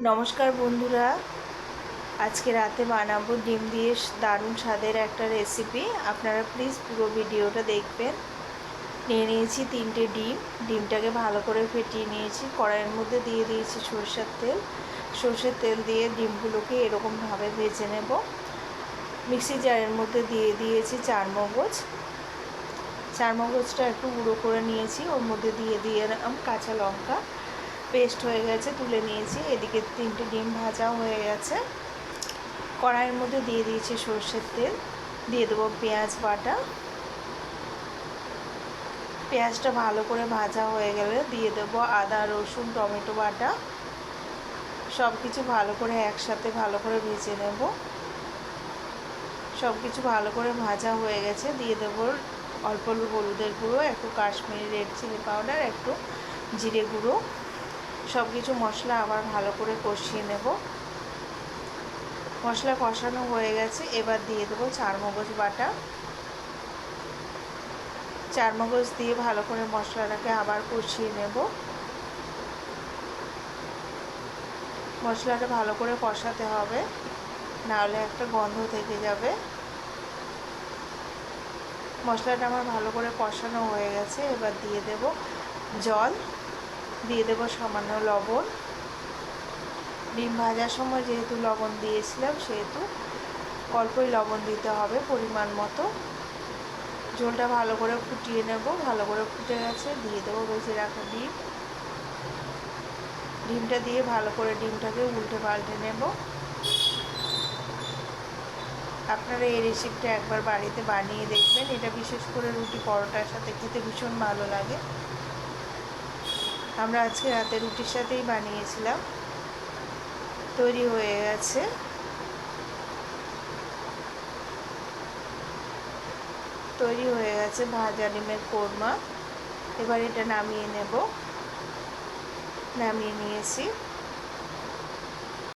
নমস্কার বন্ধুরা। আজকে রাতে বানাবো ডিম দিয়ে দারুণ স্বাদের একটা রেসিপি আপনারা প্লিজ পুরো ভিডিওটা দেখবেন। নিয়ে নিয়েছি তিনটে ডিম। ডিমটাকে ভালো করে ফেটিয়ে নিয়েছি। কড়াইয়ের মধ্যে দিয়ে দিয়েছি সরষের তেল। সরষের তেল দিয়ে ডিমগুলোকে এরকমভাবে ভেজে নেব। মিক্সি জারের মধ্যে দিয়ে দিয়েছি চার মগজ। চার মগজটা একটু গুঁড়ো করে নিয়েছি। ওর মধ্যে দিয়ে দিয়ে কাঁচা লঙ্কা। পেস্ট হয়ে গেছে, তুলে নিয়েছি। এদিকে তিনটে ডিম ভাজা হয়ে গেছে। কড়াইয়ের মধ্যে দিয়ে দিয়েছি সর্ষের তেল। দিয়ে দেবো পেঁয়াজ বাটা। পেঁয়াজটা ভালো করে ভাজা হয়ে গেলে দিয়ে দেবো আদা, রসুন, টমেটো বাটা। সব কিছু ভালো করে একসাথে ভালো করে ভেজে নেব। সব কিছু ভালো করে ভাজা হয়ে গেছে। দিয়ে দেবো অল্প হলুদের গুঁড়ো, একটু কাশ্মীরি রেড চিলি পাউডার একটু জিরে গুঁড়ো। সব কিছু মশলা আবার ভালো করে কষিয়ে নেব। মশলা কষানো হয়ে গেছে, এবার দিয়ে দেবো চার মগজ বাটা। চার মগজ দিয়ে ভালো করে মশলাটাকে আবার কষিয়ে নেব। মশলাটা ভালো করে কষাতে হবে, নাহলে একটা গন্ধ থেকে যাবে। মশলাটা আমার ভালো করে কষানো হয়ে গেছে, এবার দিয়ে দেব জল। দিয়ে দেবো সামান্য লবণ। ডিম ভাজার সময় যেহেতু লবণ দিয়েছিলাম, সেহেতু অল্পই লবণ দিতে হবে পরিমাণ মতো। ঝোলটা ভালো করে ফুটিয়ে নেব, ভালো করে ফুটে গেছে, দিয়ে দেবো বেশি রাখা ডিম। ডিমটা দিয়ে ভালো করে ডিমটাকে উল্টে পাল্টে নেব। আপনারা এই রেসিপিটা একবার বাড়িতে বানিয়ে দেখবেন। এটা বিশেষ করে রুটি পরোটার সাথে খেতে ভীষণ ভালো লাগে। আমরা আজকে রাতে রুটির সাথেই বানিয়েছিলাম। তৈরি হয়ে গেছে। তৈরি হয়ে গেছে ভাজা ডিমের কোরমা। এবার এটা নামিয়ে নেব। নামিয়ে নিয়েছি।